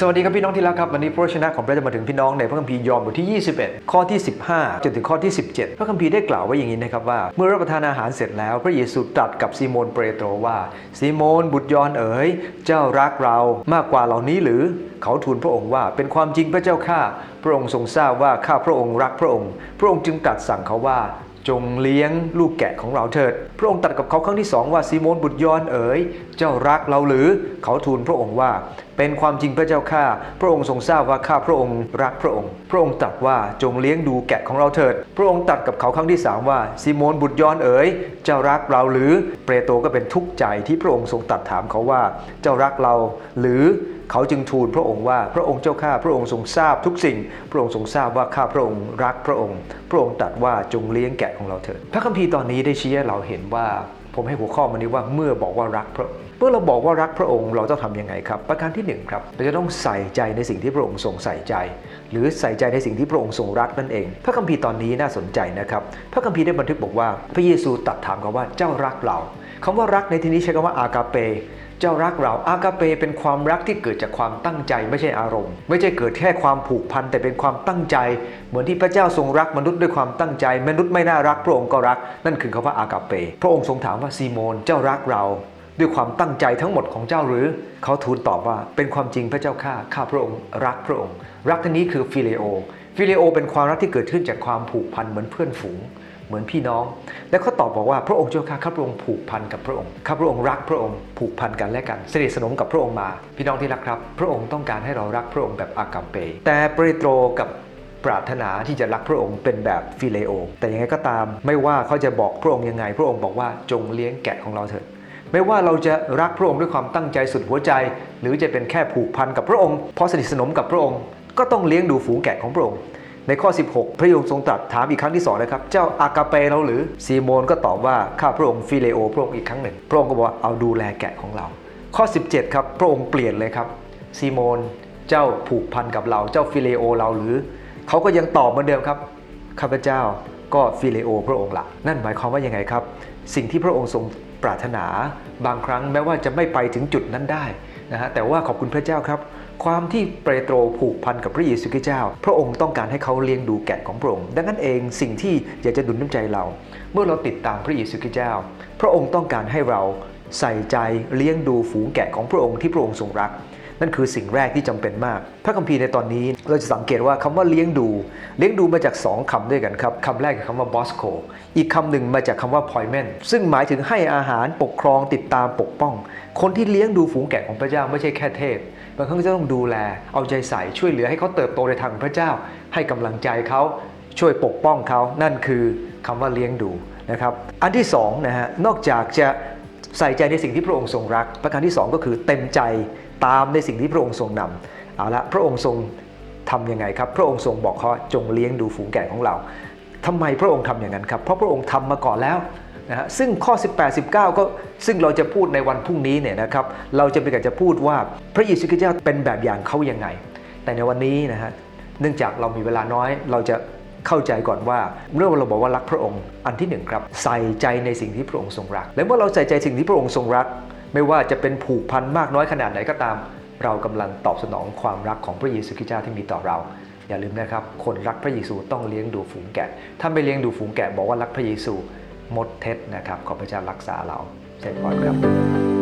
สวัสดีครับพี่น้องที่รักครับวันนี้พระชนะของพระจะมาถึงพี่น้องในพระคัมภีร์ยอห์นบทที่ 21 ข้อที่ 15 จนถึงข้อที่ 17 พระคัมภีร์ได้กล่าวไว้อย่างนี้นะครับว่า เมื่อรับประทานอาหารเสร็จแล้ว พระเยซูตรัสกับซีโมนเปโตรว่าซีโมนบุตรยอห์นเอ๋ยเจ้ารักเรามากกว่าเหล่านี้หรือเขาทูลพระองค์ว่าเป็นความจริงพระเจ้าข้าพระองค์ทรงทราบว่าข้าพระองค์รักพระองค์ พระองค์จึงตรัสสั่งเขาว่าจงเลี้ยงลูกแกะของเราเถิด พระองค์ตรัสกับเขาครั้งที่สองว่าซีโมนบุตรยอห์นเอ๋ย เจ้ารักเราหรือ เขาทูลพระองค์ว่า เป็นความจริงพระเจ้าข้าพระองค์ทรงทราบว่าข้าพระองค์รักพระองค์ พระองค์ตรัสว่าจงเลี้ยงดูแกะของเราเถิด พระองค์ตรัสกับเขาครั้งที่สามว่าซีโมนบุตรยอนเอ๋ยเจ้ารักเราหรือเปโตรก็เป็นทุกข์ใจที่พระองค์ทรงตรัสถามเขาว่าเจ้ารักเรา หรือเขาจึงทูลพระองค์ว่าพระองค์เจ้าข้าพระองค์ทรงทราบทุกสิ่ง พระองค์ทรงทราบว่าข้าพระองค์รักพระองค์ พระองค์ตรัสว่าจงเลี้ยงแกะของเราเถิด พระคัมภีร์ตอนนี้ได้ชี้ให้เราเห็นว่า ผมให้หัวข้อมานี้ว่าเมื่อบอกว่ารักพระเมื่อเราบอกว่ารักพระองค์เราต้องทำยังไงครับ ประการที่หนึ่งครับเราจะต้องใส่ใจในสิ่งที่พระองค์ทรงใส่ใจ หรือใส่ใจในสิ่งที่พระองค์ทรงรักนั่นเอง พระคัมภีร์ตอนนี้น่าสนใจนะครับพระคัมภีร์ได้บันทึกบอกว่า พระเยซูตัดถามเขาว่าเจ้ารักเราคำว่ารักในที่นี้ใช้คำว่าอากาเป เจ้ารักเราอากาเปเป็นความรักที่เกิดจากความตั้งใจไม่ใช่อารมณ์ ไม่ใช่เกิดแค่ความผูกพันแต่เป็นความตั้งใจ เหมือนที่พระเจ้าทรงรักมนุษย์ด้วยความตั้งใจ มนุษย์ไม่น่ารักพระองค์ก็รัก นั่นคือคำว่าอากาเป พระองค์ทรงถามว่าซีโมนเจ้ารักเรา ด้วยความตั้งใจทั้งหมดของเจ้าหรือ เขาทูลตอบว่าเป็นความจริงพระเจ้าข้าข้าพระองค์ รักพระองค์ รักที่นี้คือฟิเลโอฟิเลโอเป็นความรักที่เกิดขึ้นจากความผูกพันเหมือนเพื่อนฝูง เหมือนพี่น้อง และเขาตอบบอกว่าพระองค์เจ้าข้าข้าพระองค์ผูกพันกับพระองค์ข้าพระองค์รักพระองค์ผูกพันกันและกันสนิทสนมกับพระองค์มา พี่น้องที่รักครับ พระองค์ต้องการให้เรารักพระองค์แบบอากาเป แต่เปโตรกับปรารถนาที่จะรักพระองค์เป็นแบบฟิเลโอ แต่ยังไงก็ตาม ไม่ว่าเขาจะบอกพระองค์ยังไง พระองค์บอกว่าจงเลี้ยงแกะของเราเถิดไม่ว่าเราจะรักพระองค์ด้วยความตั้งใจสุดหัวใจ หรือจะเป็นแค่ผูกพันกับพระองค์เพราะสนิทสนมกับพระองค์ ก็ต้องเลี้ยงดูฝูงแกะของพระองค์ ในข้อ 16 พระองค์ทรงตรัสถามอีกครั้งที่สองนะครับ เจ้าอากาเปเราหรือซีโมนก็ตอบว่าข้าพระองค์ฟิเลโอพระองค์อีกครั้งหนึ่ง พระองค์ก็บอกว่าเอาดูแลแกะของเรา ข้อ 17 ครับ พระองค์เปลี่ยนเลยครับซีโมนเจ้าผูกพันกับเรา เจ้าฟิเลโอเราหรือ เขาก็ยังตอบเหมือนเดิมครับข้าพเจ้าก็ฟิเลโอพระองค์ละนั่นหมายความว่ายังไงครับ สิ่งที่พระองค์ทรงปรารถนา บางครั้งแม้ว่าจะไม่ไปถึงจุดนั้นได้นะฮะแต่ว่าขอบคุณพระเจ้าครับ ความที่เปโตรผูกพันกับพระเยซูคริสต์เจ้า พระองค์ต้องการให้เขาเลี้ยงดูแกะของพระองค์ ดังนั้นเองสิ่งที่อยากจะดุลน้ำใจเรา เมื่อเราติดตามพระเยซูคริสต์เจ้า พระองค์ต้องการให้เราใส่ใจเลี้ยงดูฝูงแกะของพระองค์ที่พระองค์ทรงรัก นั่นคือสิ่งแรกที่จำเป็นมาก พระคัมภีร์ในตอนนี้เราจะสังเกตว่าคำว่าเลี้ยงดู เลี้ยงดูมาจาก 2คำด้วยกันครับคำแรกคือคำว่า bosco อีกคำหนึ่งมาจากคำว่า poimen ซึ่งหมายถึงให้อาหารปกครองติดตามปกป้อง คนที่เลี้ยงดูฝูงแกะของพระเจ้าไม่ใช่แค่เทศบางครั้งก็ต้องดูแล เอาใจใส่ช่วยเหลือให้เขาเติบโตในทางพระเจ้า ให้กำลังใจเขาช่วยปกป้องเขานั่นคือคำว่าเลี้ยงดูนะครับอันที่สองนะฮะนอกจากจะใส่ใจในสิ่งที่พระองค์ทรงรัก ประการที่สองก็คือเต็มใจ ตามในสิ่งที่พระองค์ทรงนำเอาละพระองค์ทรงทำยังไงครับ พระองค์ทรงบอกเขาจงเลี้ยงดูฝูงแกะของเราทำไมพระองค์ทำอย่างนั้นครับ เพราะพระองค์ทำมาก่อนแล้วนะฮะซึ่งข้อ 18 19 ก็ซึ่งเราจะพูดในวันพรุ่งนี้เนี่ยนะครับเราจะเป็นการจะพูดว่าพระเยซูคริสต์เจ้าเป็นแบบอย่างเขายังไง แต่ในวันนี้นะฮะเนื่องจากเรามีเวลาน้อยเราจะ เข้าใจก่อนว่าเมื่อเราบอกว่ารักพระองค์อันที่หนึ่งครับ ใส่ใจในสิ่งที่พระองค์ทรงรัก และเมื่อเราใส่ใจสิ่งที่พระองค์ทรงรัก ไม่ว่าจะเป็นผูกพันมากน้อยขนาดไหนก็ตาม เรากำลังตอบสนองความรักของพระเยซูคริสต์เจ้าที่มีต่อเรา อย่าลืมนะครับ คนรักพระเยซูต้องเลี้ยงดูฝูงแกะ ถ้าไม่เลี้ยงดูฝูงแกะบอกว่ารักพระเยซูหมดเท็จนะครับขอพระเจ้ารักษาเราเสร็จพอครับ